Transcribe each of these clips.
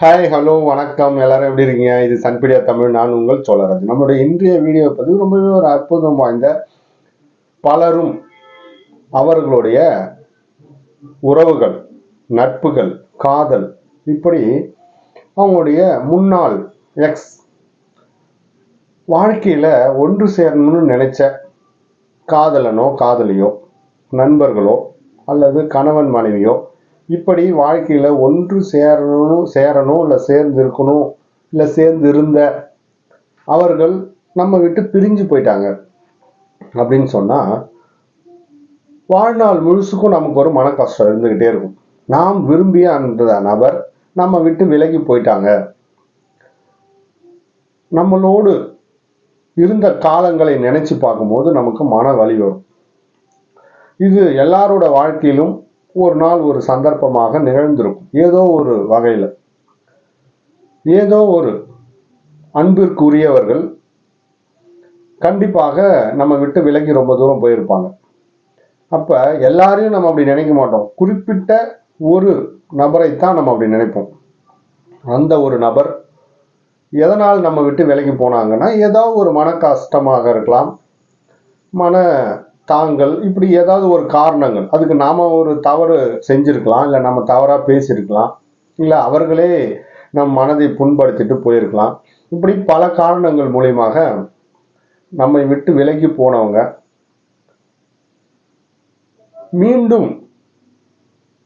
Hi hello வணக்கம். எல்லாரும் எப்படி இருக்கீங்க? இது சன்பிடியா தமிழ் நான் உங்கள் சோழராஜ் நம்மளுடைய இன்றைய வீடியோ பதிவு ரொம்பவே ஒரு அற்புதம் வாய்ந்த பலரும் அவர்களுடைய உறவுகள் நட்புகள் காதல் இப்படி அவங்களுடைய முன்னாள் எக்ஸ் வாழ்க்கையில் ஒன்று சேரணும்னு நினைச்ச காதலனோ காதலியோ நண்பர்களோ அல்லது கணவன் மனைவியோ இப்படி வாழ்க்கையில் ஒன்று சேரணும் சேரணும் இல்லை சேர்ந்து இருக்கணும் இல்லை சேர்ந்து இருந்த அவர்கள் நம்ம விட்டு பிரிஞ்சு போயிட்டாங்க. அப்படின்னு சொன்னால் வாழ்நாள் முழுசுக்கும் நமக்கு ஒரு மன கஷ்டம் இருந்துக்கிட்டே இருக்கும். நாம் விரும்பிய அந்த நபர் நம்ம விட்டு விலகி போயிட்டாங்க. நம்மளோடு இருந்த காலங்களை நினைச்சு பார்க்கும்போது நமக்கு மன வலி வரும். இது எல்லாரோட வாழ்க்கையிலும் ஒரு நாள் ஒரு சந்தர்ப்பமாக நிகழ்ந்திருக்கும். ஏதோ ஒரு வகையில். ஏதோ ஒரு அன்பிற்குரியவர்கள் கண்டிப்பாக நம்ம விட்டு விலகி ரொம்ப தூரம் போயிருப்பாங்க. அப்போ எல்லாரையும் நம்ம அப்படி நினைக்க மாட்டோம். குறிப்பிட்ட ஒரு நபரைத்தான் நம்ம அப்படி நினைப்போம். அந்த ஒரு நபர் எதனால் நம்ம விட்டு விலகி போனாங்கன்னா ஏதோ ஒரு மன கஷ்டமாக இருக்கலாம். மன தாங்கள் இப்படி ஏதாவது ஒரு காரணங்கள் அதுக்கு நாம ஒரு தவறு செஞ்சிருக்கலாம் இல்லை நம்ம தவறாக பேசியிருக்கலாம் இல்லை அவர்களே நம் மனதை புண்படுத்திட்டு போயிருக்கலாம். இப்படி பல காரணங்கள் மூலியமாக நம்மை விட்டு விலகி போனவங்க மீண்டும்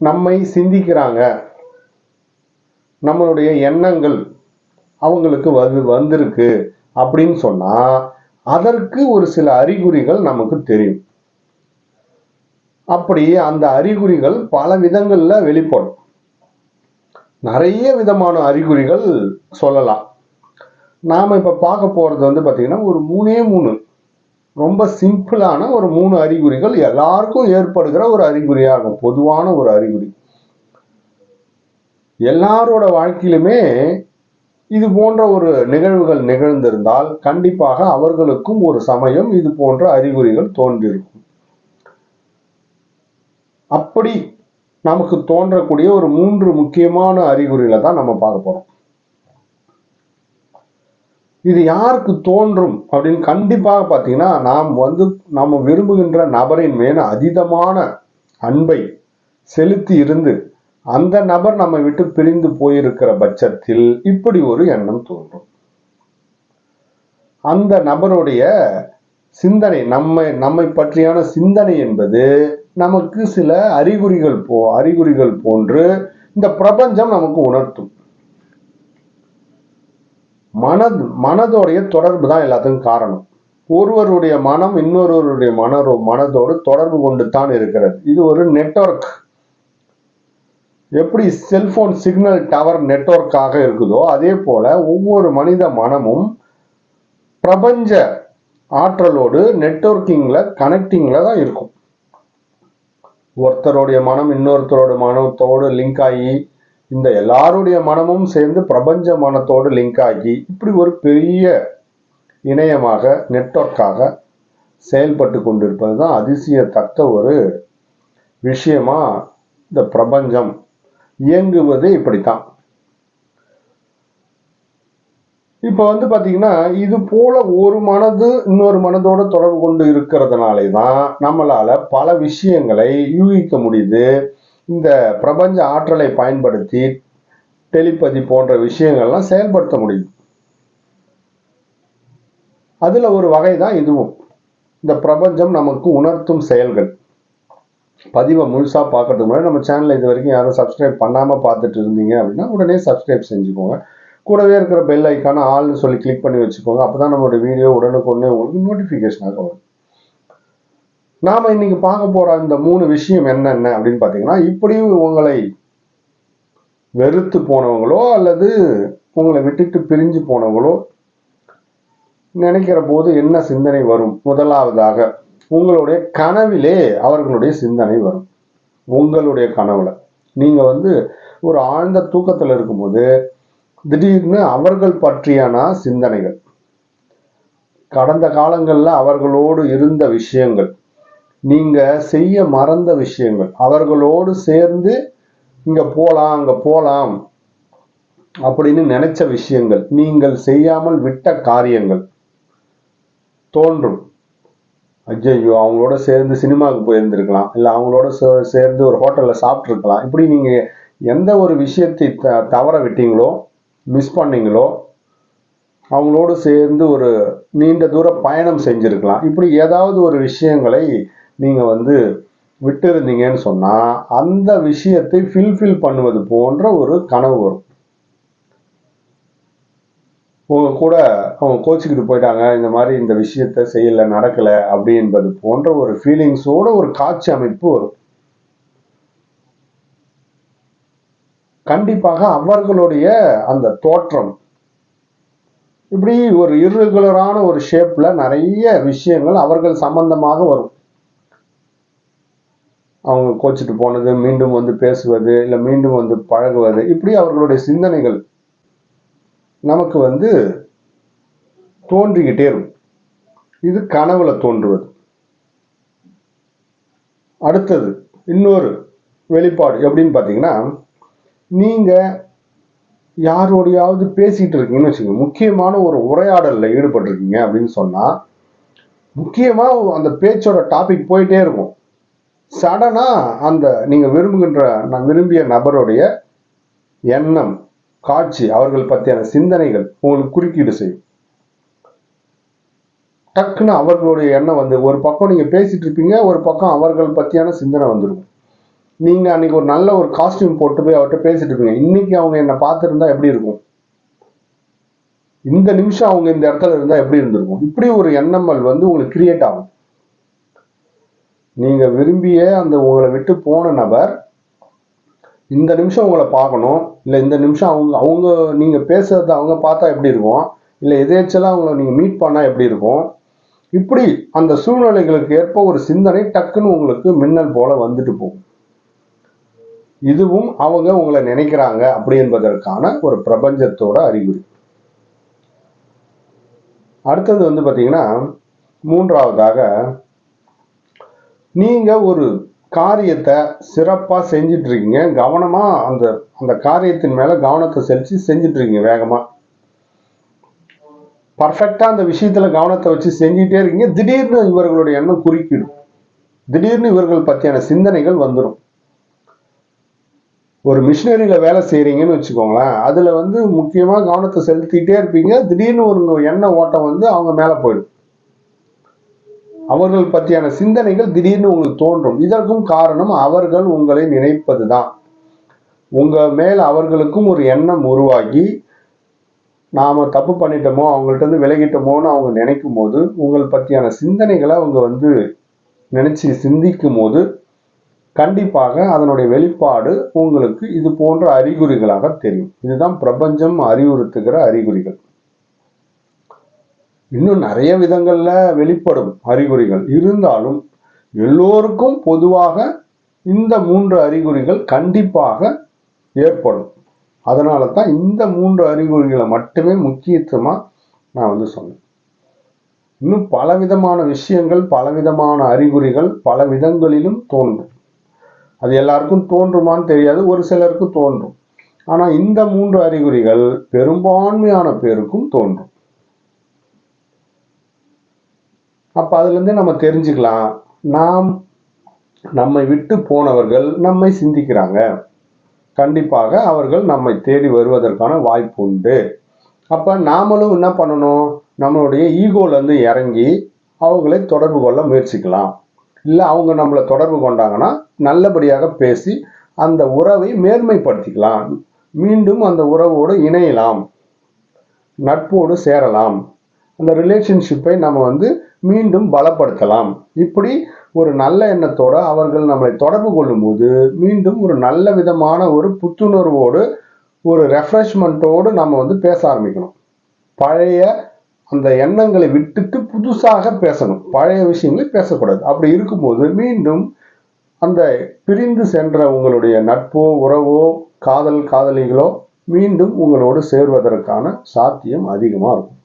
நம்மை சிந்திக்கிறாங்க. நம்மளுடைய எண்ணங்கள் அவங்களுக்கு வந்து வந்திருக்கு அப்படின்னு சொன்னா அதற்கு ஒரு சில அறிகுறிகள் நமக்கு தெரியும். அப்படி அந்த அறிகுறிகள் பல விதங்கள்ல வெளிப்படும். நிறைய விதமான அறிகுறிகள் சொல்லலாம். நாம இப்ப பார்க்க போறது வந்து பாத்தீங்கன்னா ஒரு மூணே மூணு. ரொம்ப சிம்பிளான ஒரு மூணு அறிகுறிகள் எல்லாருக்கும் ஏற்படுகிற ஒரு அறிகுறியாகும். பொதுவான ஒரு அறிகுறி. எல்லாரோட வாழ்க்கையிலுமே இது போன்ற ஒரு நிகழ்வுகள் நிகழ்ந்திருந்தால் கண்டிப்பாக அவர்களுக்கும் ஒரு சமயம் இது போன்ற அறிகுறிகள் தோன்றியிருக்கும். அப்படி நமக்கு தோன்றக்கூடிய ஒரு மூன்று முக்கியமான அறிகுறிகளை தான் நம்ம பார்க்க போறோம். இது யாருக்கு தோன்றும் அப்படின்னு கண்டிப்பாக பார்த்தீங்கன்னா நாம் வந்து நம்ம விரும்புகின்ற நபரின் மேல் அதீதமான அன்பை செலுத்தி இருந்து அந்த நபர் நம்மை விட்டு பிரிந்து போயிருக்கிற பட்சத்தில் இப்படி ஒரு எண்ணம் தோன்றும். அந்த நபருடைய சிந்தனை நம்மை நம்மை பற்றியான சிந்தனை என்பது நமக்கு சில அறிகுறிகள் போ அறிகுறிகள் போன்று இந்த பிரபஞ்சம் நமக்கு உணர்த்தும். மனது மனதோடைய தொடர்பு தான் எல்லாத்துக்கும் காரணம். ஒருவருடைய மனம் இன்னொருவருடைய மனரோ மனதோடு தொடர்பு கொண்டு தான் இருக்கிறது. இது ஒரு நெட்வொர்க் எப்படி செல்போன் சிக்னல் டவர் நெட்வொர்க்காக இருக்குதோ அதே போல ஒவ்வொரு மனித மனமும் பிரபஞ்ச ஆற்றலோடு நெட்வொர்க்கிங்ல கனெக்டிங்ல தான் இருக்கும். ஒருத்தருடைய மனம் இன்னொருத்தரோட மனத்தோடு லிங்க் ஆகி இந்த எல்லாருடைய மனமும் சேர்ந்து பிரபஞ்ச மனத்தோடு லிங்க் ஆகி இப்படி ஒரு பெரிய இணையமாக நெட்வொர்க்காக செயல்பட்டு கொண்டிருப்பது தான் அதிசயத்தக்க ஒரு விஷயமா இந்த பிரபஞ்சம் இயங்குவது இப்படித்தான். இப்போ வந்து பார்த்தீங்கன்னா இது போல ஒரு மனது இன்னொரு மனதோட தொடர்பு கொண்டு இருக்கிறதுனாலே தான் நம்மளால பல விஷயங்களை யூகிக்க முடியுது. இந்த பிரபஞ்ச ஆற்றலை பயன்படுத்தி டெலிபதி போன்ற விஷயங்கள்லாம் செயல்படுத்த முடியும் அதுல ஒரு வகை தான் இதுவும். இந்த பிரபஞ்சம் நமக்கு உணர்த்தும் செயல்கள். பதிவை முழுசா பார்க்கறதுக்கு முன்னாடி நம்ம சேனலை இது வரைக்கும் யாரும் சப்ஸ்கிரைப் பண்ணாம பார்த்துட்டு இருந்தீங்க அப்படின்னா உடனே சப்ஸ்கிரைப் செஞ்சுக்கோங்க. கூடவே இருக்கிற பெல் ஐக்கான ஆள்னு சொல்லி கிளிக் பண்ணி வச்சுக்கோங்க. அப்பதான் நம்மளோட வீடியோ உடனுக்குடனே உங்களுக்கு நோட்டிஃபிகேஷனாக வரும் நாம் இன்னைக்கு பார்க்க போகிற இந்த மூணு விஷயம் என்னென்ன அப்படின்னு பார்த்தீங்கன்னா இப்படி உங்களை வெறுத்து போனவங்களோ அல்லது உங்களை விட்டுட்டு பிரிஞ்சு போனவங்களோ நினைக்கிற போது என்ன சிந்தனை வரும்? முதலாவதாக உங்களுடைய கனவிலே அவர்களுடைய சிந்தனை வரும். உங்களுடைய கனவுல. நீங்க வந்து ஒரு ஆழ்ந்த தூக்கத்தில் இருக்கும்போது திடீர்னு அவர்கள் பற்றியான சிந்தனைகள் கடந்த காலங்களில் அவர்களோடு இருந்த விஷயங்கள் நீங்க செய்ய மறந்த விஷயங்கள் அவர்களோடு சேர்ந்து இங்க போலாம் அங்க போலாம் அப்படின்னு நினைச்ச விஷயங்கள் நீங்கள் செய்யாமல் விட்ட காரியங்கள் தோன்றும். ஐயோ அவங்களோட சேர்ந்து சினிமாவுக்கு போயிருந்திருக்கலாம் இல்லை அவங்களோட சேர்ந்து ஒரு ஹோட்டலில் சாப்பிட்ருக்கலாம் இப்படி நீங்கள் எந்த ஒரு விஷயத்தை த தவற விட்டீங்களோ மிஸ் பண்ணீங்களோ அவங்களோடு சேர்ந்து ஒரு நீண்ட தூர பயணம் செஞ்சுருக்கலாம். இப்படி ஏதாவது ஒரு விஷயங்களை நீங்கள் வந்து விட்டுருந்தீங்கன்னு சொன்னால் அந்த விஷயத்தை ஃபில்ஃபில் பண்ணுவது போன்ற ஒரு கனவு வரும். உங்க கூட அவங்க கோச்சிக்கிட்டு போயிட்டாங்க இந்த மாதிரி இந்த விஷயத்த செய்யல நடக்கலை அப்படி என்பது போன்ற ஒரு ஃபீலிங்ஸோட ஒரு காட்சி அமைப்பு வரும். கண்டிப்பாக அவர்களுடைய அந்த தோற்றம். இப்படி ஒரு இருகுலரான ஒரு ஷேப்ல நிறைய விஷயங்கள் அவர்கள் சம்பந்தமாக வரும். அவங்க கோச்சிட்டு போனது மீண்டும் வந்து பேசுவது இல்லை மீண்டும் வந்து பழகுவது இப்படி அவர்களுடைய சிந்தனைகள் நமக்கு வந்து தோன்றிக்கிட்டே இருக்கும். இது கனவுல தோன்றுவது. அடுத்தது இன்னொரு வெளிப்பாடு எப்படின்னு பார்த்தீங்கன்னா நீங்கள் யாரோடையாவது பேசிகிட்டு இருக்கீங்கன்னு வச்சுக்கோங்க. முக்கியமான ஒரு உரையாடலில் ஈடுபட்டிருக்கீங்க அப்படின்னு சொன்னால் முக்கியமாக அந்த பேச்சோட டாபிக் போயிட்டே இருக்கும். சடனாக அந்த நீங்கள் விரும்புகின்ற நான் விரும்பிய நபருடைய எண்ணம் காட்சி அவர்கள் பற்றியான சிந்தனைகள் உங்களுக்கு குறுக்கீடு செய்யும். டக்குன்னு அவர்களுடைய எண்ணம் வந்து ஒரு பக்கம் நீங்கள் பேசிகிட்டு இருப்பீங்க ஒரு பக்கம் அவர்கள் பற்றியான சிந்தனை வந்துடும் நீங்கள் அன்றைக்கி ஒரு நல்ல ஒரு காஸ்டியூம் போட்டு போய் அவர்கிட்ட பேசிட்டு இருப்பீங்க. இன்னைக்கு அவங்க என்னை பார்த்துருந்தா எப்படி இருக்கும்? இந்த நிமிஷம் அவங்க இந்த இடத்துல இருந்தால் எப்படி இருந்திருக்கும்? இப்படி ஒரு எண்ணங்கள் வந்து உங்களுக்கு கிரியேட் ஆகும். நீங்கள் விரும்பிய அந்த உங்களை விட்டு போன நபர் இந்த நிமிஷம் உங்களை பார்க்கணும். இல்லை இந்த நிமிஷம் அவங்க அவங்க நீங்கள் பேசுறத அவங்க பார்த்தா எப்படி இருக்கும்? இல்லை எதேச்சலாக அவங்கள நீங்கள் மீட் பண்ணால் எப்படி இருக்கும்? இப்படி அந்த சூழ்நிலைகளுக்கு ஏற்ப ஒரு சிந்தனை டக்குன்னு உங்களுக்கு மின்னல் போல வந்துட்டு போகும். இதுவும் அவங்க உங்களை நினைக்கிறாங்க அப்படி என்பதற்கான ஒரு பிரபஞ்சத்தோட அறிகுறி. அடுத்தது வந்து பார்த்தீங்கன்னா மூன்றாவதாக நீங்க ஒரு காரியத்தை சிறப்பாக செஞ்சிட்டு இருக்கீங்க கவனமாக அந்த அந்த காரியத்தின் மேலே கவனத்தை செலுத்தி செஞ்சிட்டு இருக்கீங்க வேகமாக பர்ஃபெக்டாக அந்த விஷயத்தில் கவனத்தை வச்சு செஞ்சிட்டே இருக்கீங்க திடீர்னு இவர்களுடைய எண்ணம் குறுக்கிடும். திடீர்னு இவர்கள் பற்றியான சிந்தனைகள் வந்துடும் ஒரு மிஷினரியில் வேலை செய்கிறீங்கன்னு வச்சுக்கோங்களேன் அதில் வந்து முக்கியமாக கவனத்தை செலுத்திக்கிட்டே இருப்பீங்க. திடீர்னு ஒரு எண்ணெய் ஓட்டம் வந்து அவங்க மேலே போயிடும். அவர்கள் பற்றியான சிந்தனைகள் திடீர்னு உங்களுக்கு தோன்றும். இதற்கும் காரணம் அவர்கள் உங்களை நினைப்பது தான் உங்கள் மேல் அவர்களுக்கும் ஒரு எண்ணம் உருவாகி நாம் தப்பு பண்ணிட்டோமோ அவங்கள்ட்ட இருந்து விலகிட்டோமோன்னு அவங்க நினைக்கும் போது உங்கள் பற்றியான சிந்தனைகளை அவங்க வந்து நினச்சி சிந்திக்கும் போது கண்டிப்பாக அதனுடைய வெளிப்பாடு உங்களுக்கு இது போன்ற அறிகுறிகளாக தெரியும். இதுதான் பிரபஞ்சம் அறிவுறுத்துகிற அறிகுறிகள். இன்னும் நிறைய விதங்களில் வெளிப்படும் அறிகுறிகள். இருந்தாலும் எல்லோருக்கும் பொதுவாக இந்த மூன்று அறிகுறிகள் கண்டிப்பாக ஏற்படும். அதனால தான் இந்த மூன்று அறிகுறிகளை மட்டுமே முக்கியத்துவமாக நான் வந்து சொன்னேன். இன்னும் பலவிதமான விஷயங்கள் பலவிதமான அறிகுறிகள் பல விதங்களிலும் தோன்றும். அது எல்லாருக்கும் தோன்றுமான்னு தெரியாது ஒரு சிலருக்கு தோன்றும். ஆனால் இந்த மூன்று அறிகுறிகள் பெரும்பான்மையான பேருக்கும் தோன்றும். அப்போ அதுலேருந்தே நம்ம தெரிஞ்சுக்கலாம் நாம் நம்மை விட்டு போனவர்கள் நம்மை சிந்திக்கிறாங்க. கண்டிப்பாக அவர்கள் நம்மை தேடி வருவதற்கான வாய்ப்பு உண்டு. அப்போ நாமளும் என்ன பண்ணணும்? நம்மளுடைய ஈகோலேருந்து இறங்கி அவங்களை தொடர்பு கொள்ள முயற்சிக்கலாம். இல்லை அவங்க நம்மளை தொடர்பு கொண்டாங்கன்னா நல்லபடியாக பேசி அந்த உறவை மேன்மைப்படுத்திக்கலாம். மீண்டும் அந்த உறவோடு இணையலாம். நட்போடு சேரலாம். அந்த ரிலேஷன்ஷிப்பை நம்ம வந்து மீண்டும் பலப்படுத்தலாம். இப்படி ஒரு நல்ல எண்ணத்தோடு அவர்கள் நம்மளை தொடர்பு கொள்ளும்போது மீண்டும் ஒரு நல்ல விதமான ஒரு புத்துணர்வோடு ஒரு ரெஃப்ரெஷ்மெண்ட்டோடு நம்ம வந்து பேச ஆரம்பிக்கணும். பழைய அந்த எண்ணங்களை விட்டுட்டு புதுசாக பேசணும். பழைய விஷயங்களை பேசக்கூடாது. அப்படி இருக்கும்போது மீண்டும் அந்த பிரிந்து சென்ற உங்களுடைய நட்போ உறவோ காதல் காதலிகளோ மீண்டும் உங்களோடு சேர்வதற்கான சாத்தியம் அதிகமாக இருக்கும்.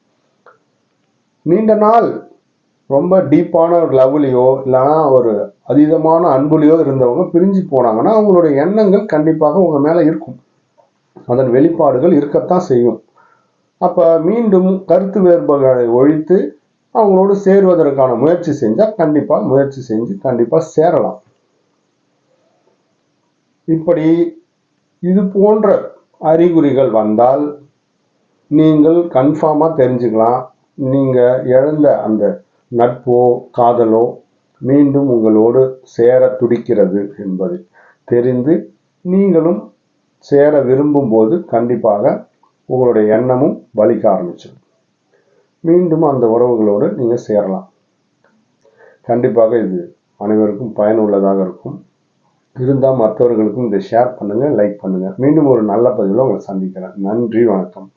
நீண்ட நாள் ரொம்ப டீப்பான ஒரு லவ்லையோ இல்லைன்னா ஒரு அதீதமான அன்புலையோ இருந்தவங்க பிரிஞ்சு போனாங்கன்னா அவங்களுடைய எண்ணங்கள் கண்டிப்பாக உங்கள் மேலே இருக்கும். அதன் வெளிப்பாடுகள் இருக்கத்தான் செய்யும். அப்போ மீண்டும் கருத்து வேறுபாடுகளை ஒழித்து அவங்களோடு சேருவதற்கான முயற்சி செஞ்சால் கண்டிப்பாக முயற்சி செஞ்சு கண்டிப்பாக சேரலாம். இப்படி இது போன்ற அறிகுறிகள் வந்தால் நீங்கள் கன்ஃபார்மாக தெரிஞ்சுக்கலாம். நீங்கள் இழந்த அந்த நட்போ காதலோ மீண்டும் உங்களோடு சேர துடிக்கிறது என்பதை தெரிந்து நீங்களும் சேர விரும்பும் போது கண்டிப்பாக உங்களுடைய எண்ணமும் வலிக்க ஆரம்பிச்சிடும். மீண்டும் அந்த உறவுகளோடு நீங்கள் சேரலாம். கண்டிப்பாக இது அனைவருக்கும் பயனுள்ளதாக இருக்கும். இருந்தால் மற்றவர்களுக்கும் இதை ஷேர் பண்ணுங்கள் லைக் பண்ணுங்கள் மீண்டும் ஒரு நல்ல பதிவில் உங்களை சந்திக்கிறேன். நன்றி வணக்கம்.